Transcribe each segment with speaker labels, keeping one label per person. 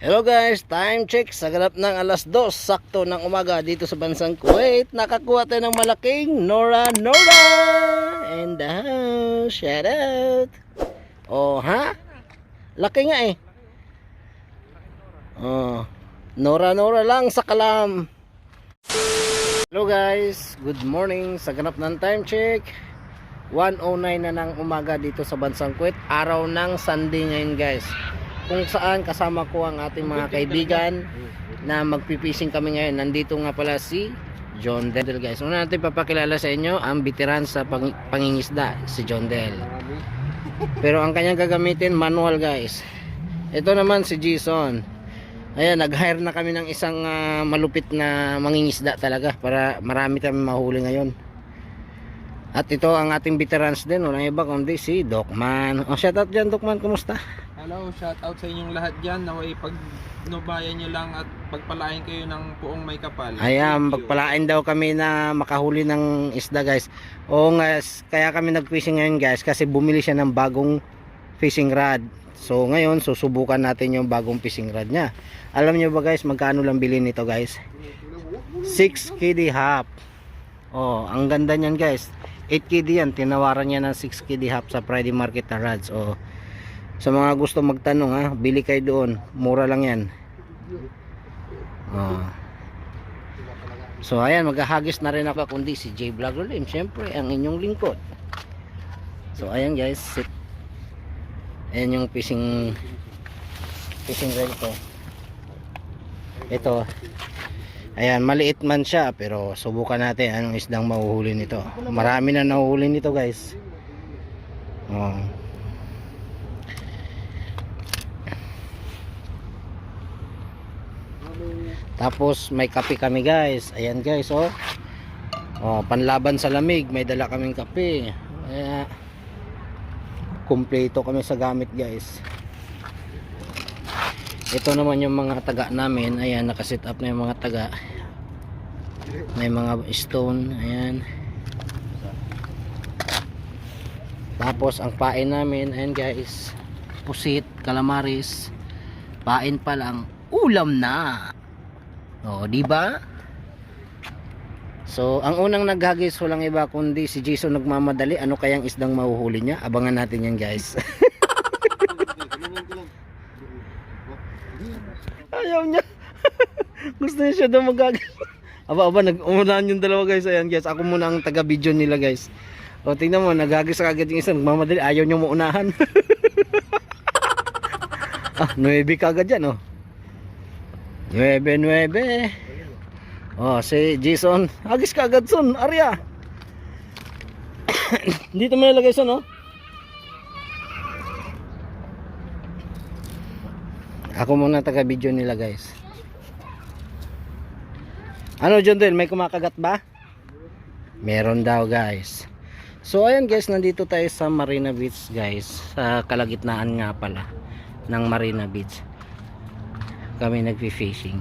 Speaker 1: Hello guys, time check sa ganap ng alas 2 sakto ng umaga dito sa bansang Kuwait. Nakakuha tayo ng malaking Nora Nora and the house. Shout out. Oh, ha? Laki nga eh. Oh, Nora Nora lang sa kalam. Hello guys, good morning sa ganap ng time check. 109 na ng umaga dito sa bansang Kuwait. Araw ng Sunday ngayon guys kung saan kasama ko ang ating mga kaibigan na magpipising kami ngayon. Nandito nga pala si John Del guys. Una natin papakilala sa inyo ang veteran sa pang pangingisda, si John Del. Pero ang kanyang gagamitin manual guys. Ito naman si Jason. Ayan, nag-hire na kami ng isang ah, malupit na mangingisda talaga para marami kami mahuli ngayon. At ito ang ating veterans din, walang iba kundi si Docman. O shout out dyan Docman, kumusta?
Speaker 2: Hello, shout out sa inyong lahat dyan. Naway pag nubayan nyo lang at pagpalain kayo ng puong may kapal.
Speaker 1: Ayan, pagpalain daw kami na makahuli ng isda guys. Oo nga, kaya kami nag-fishing ngayon guys kasi bumili siya ng bagong fishing rod. So ngayon, susubukan natin yung bagong fishing rod niya. Alam niyo ba guys, magkano lang bilhin nito guys? 6 KD half. Oh, ang ganda niyan guys. 8 KD yan, tinawaran niya ng 6 KD half sa Friday Market na rods. Oh. Sa mga gusto magtanong ha, bili kayo doon. Mura lang yan. Oh. So ayan, maghahagis na rin ako kundi si J Vlogger Lim, syempre ang inyong lingkod. So ayan guys, sit. Ayan yung fishing fishing rod ko. Ito. Ayan, maliit man siya pero subukan natin anong isdang mahuhuli nito. Marami na nahuhuli nito guys. Oh. Tapos may kape kami guys. Ayan guys oh. Oh, panlaban sa lamig, may dala kaming kape. Kaya kumpleto kami sa gamit guys. Ito naman yung mga taga namin. Ayan, nakasit up na yung mga taga. May mga stone. Ayan. Tapos ang pain namin, ayan guys. Pusit, calamaris. Pain pa lang, ulam na. Oh, di ba? So, ang unang naghagis walang iba kundi si Jason nagmamadali. Ano kayang isdang mahuhuli niya? Abangan natin yan, guys. Ayaw niya. Gusto niya siya daw maghagis. Aba, aba, nag-umunahan yung dalawa guys. Ayan guys, ako muna ang taga-video nila guys. O, tingnan mo, naghagis agad yung isa. Nagmamadali, ayaw niya maunahan. ah, 9 kagad yan, oh. 9, 9. Oh, si Jason. Agis ka agad son, Arya. Dito mo nilagay son, oh. Ako muna taga-video nila, guys. Ano, John Del, may kumakagat ba? Meron daw, guys. So, ayan guys, nandito tayo sa Marina Beach, guys. Sa kalagitnaan nga pala ng Marina Beach. Kami nagfi-fishing.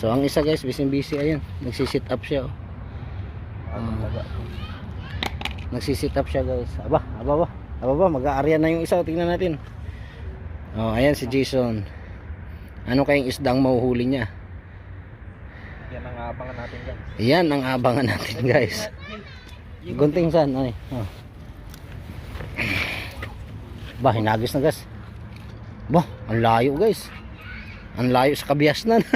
Speaker 1: So ang isa guys, busy busy ayan, nagsi-sit up siya oh. Um, nagsi-sit up siya guys. Aba, aba ba? Aba ba, mag-aarya na yung isa, oh. tingnan natin. Oh, ayan si Jason. Ano kayang isdang mahuhuli niya?
Speaker 2: Yan ang abangan natin dyan.
Speaker 1: Ayan ang abangan natin guys. Gunting san, ay. Oh. Ba, hinagis na guys. Ba, ang layo guys. Ang layo sa kabiasnan.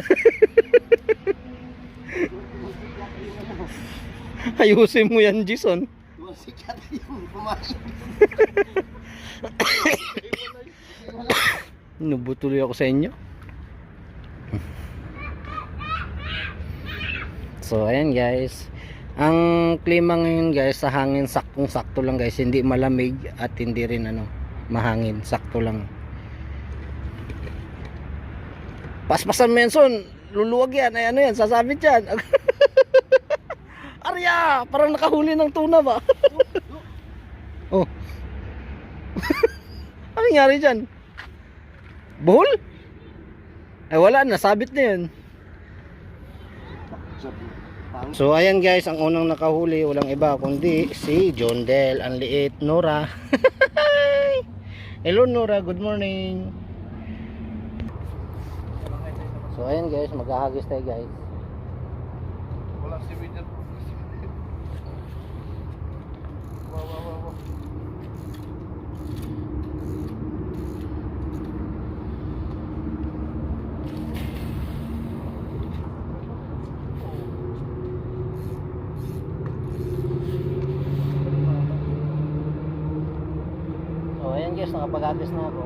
Speaker 1: Ayusin mo yan, Jason. Nabutuloy ako sa inyo. So, ayan guys. Ang klima ngayon guys, sa hangin saktong sakto lang guys. Hindi malamig at hindi rin ano, mahangin. Sakto lang. Paspasan mo yan, son. Luluwag yan. Ay, ano yan, sasabit yan. Arya! Parang nakahuli ng tuna ba? oh. ano nangyari dyan? Buhol? Ay wala, nasabit na yun. So ayan guys, ang unang nakahuli walang iba kundi si John Del, ang liit, Nora. Hello Nora, good morning. So ayan guys, maghahagis tayo guys.
Speaker 3: Wala si Winner. Wow, wow, wow, wow.
Speaker 1: So ayan guys, nakapaghagis na ako.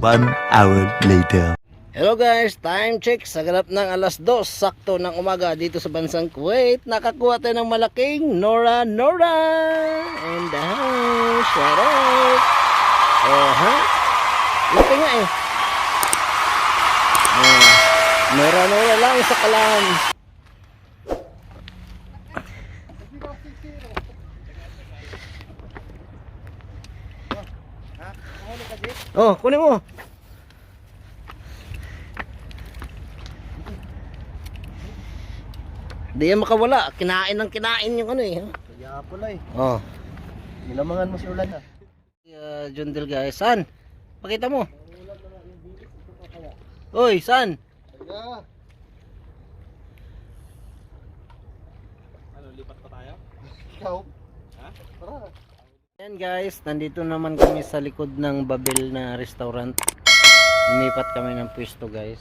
Speaker 4: One hour later.
Speaker 1: Hello guys, time check sa ganap ng alas 2 sakto ng umaga dito sa bansang Kuwait. Nakakuha tayo ng malaking Nora Nora and the house. Shout out. Ha? Laki nga eh. Oh, Nora Nora lang sa kalam. Oh, kunin mo. Di yan makawala. Kinain ng kinain yung ano eh.
Speaker 3: Kaya pala eh.
Speaker 1: Oh.
Speaker 3: Nilamangan mo si Ulan ah.
Speaker 1: Uh, Jundel guys. San? Pakita mo. Oy, san?
Speaker 3: Kaya.
Speaker 2: Ano, lipat pa tayo?
Speaker 3: Ikaw.
Speaker 2: Ha?
Speaker 3: Tara.
Speaker 1: Ayan guys, nandito naman kami sa likod ng Babel na restaurant. Lumipat kami ng pwesto guys.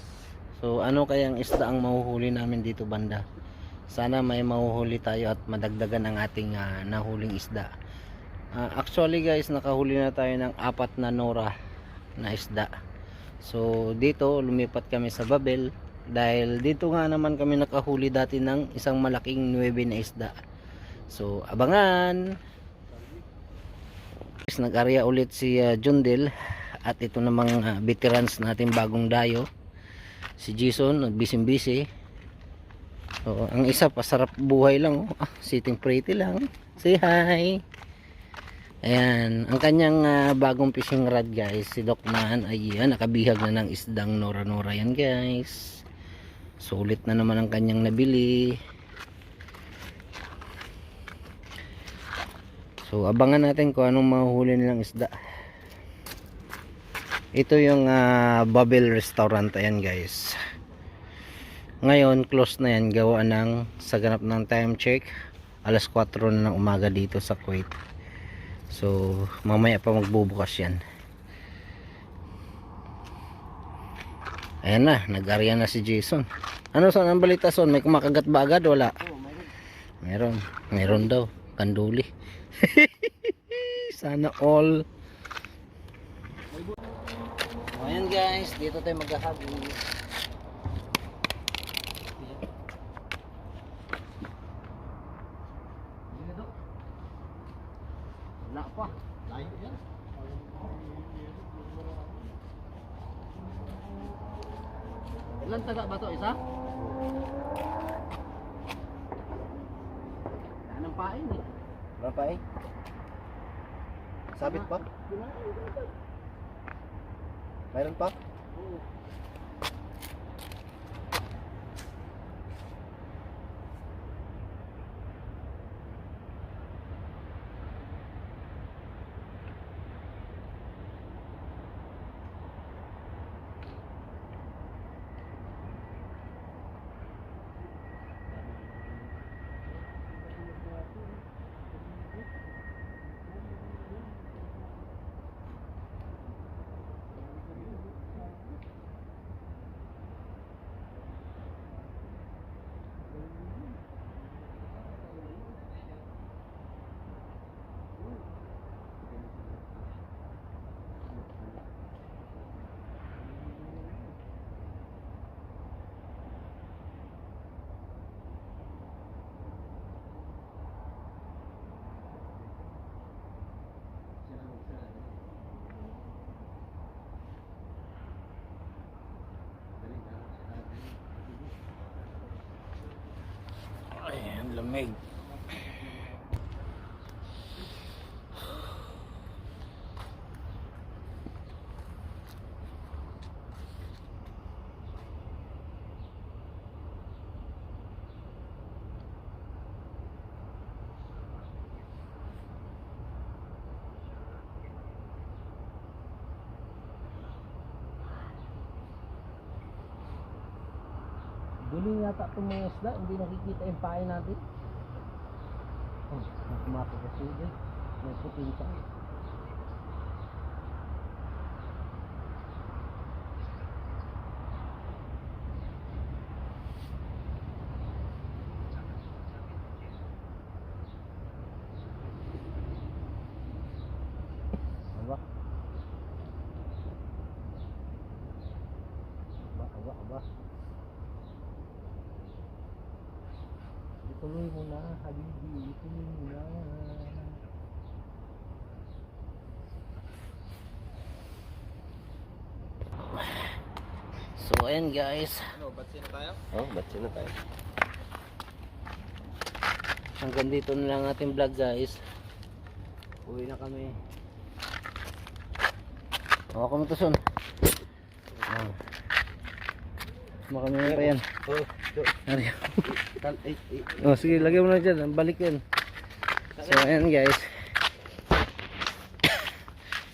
Speaker 1: So ano kayang isda ang mahuhuli namin dito banda? Sana may mahuhuli tayo at madagdagan ang ating ah, nahuling isda. Ah, actually guys, nakahuli na tayo ng apat na nora na isda. So dito lumipat kami sa Babel dahil dito nga naman kami nakahuli dati ng isang malaking 9 na isda. So abangan! Guys, nag-area ulit si uh, Jundel at ito namang uh, veterans natin bagong dayo. Si Jason nagbisim-bisi so, ang isa pasarap buhay lang oh. ah, sitting pretty lang. Say hi. Ayan ang kanyang uh, bagong fishing rod guys si Doc Man ay yan nakabihag na ng isdang nora nora yan guys. Sulit na naman ang kanyang nabili So abangan natin kung anong mahuhuli nilang isda. Ito yung uh, Babel Restaurant ayan guys. Ngayon close na yan gawa ng sa ganap ng time check alas 4 na ng umaga dito sa Kuwait. So mamaya pa magbubukas yan. Ayan na, nag-arya na si Jason. Ano saan ang balita son? May kumakagat ba agad? Wala. Meron. Meron daw. Kanduli. Sana all. Ayan guys, dito tayo maghahagis.
Speaker 3: Sabit pa?
Speaker 1: Mayroon pa? Oo. Lamig. Duling yata itong mga isda, hindi nakikita yung pain natin. Oh, nakumakas kasi dyan. May puting ka. Aba. Aba, aba, aba. Ituloy mo na, habibi. Ituloy mo na. So, ayan guys.
Speaker 2: Ano, ba't sino tayo?
Speaker 1: Oh, ba't sino tayo? Hanggang dito na lang ating vlog guys. Uwi na kami. Oh, kami to son. Oh. Maka kami pa yan.
Speaker 3: Oh,
Speaker 1: Ari. oh, sige, lagyan mo na dyan. Balik yan. So, ayan guys.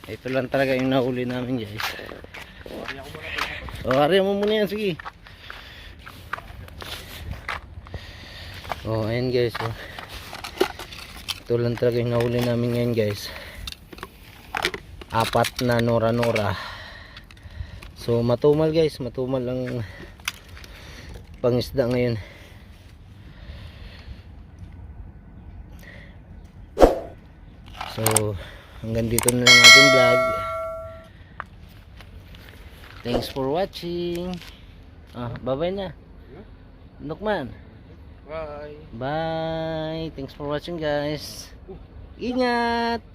Speaker 1: Ito lang talaga yung nahuli namin guys. Oh, ari mo muna yan, sige. Oh, ayan guys. Oh. Ito lang talaga yung nahuli namin ngayon guys. Apat na nora-nora. So, matumal guys. Matumal ang pangisda ngayon. So, hanggang dito na lang ating vlog. Thanks for watching. Ah, bye-bye na. Nukman.
Speaker 2: Bye.
Speaker 1: Bye. Thanks for watching guys. Ingat.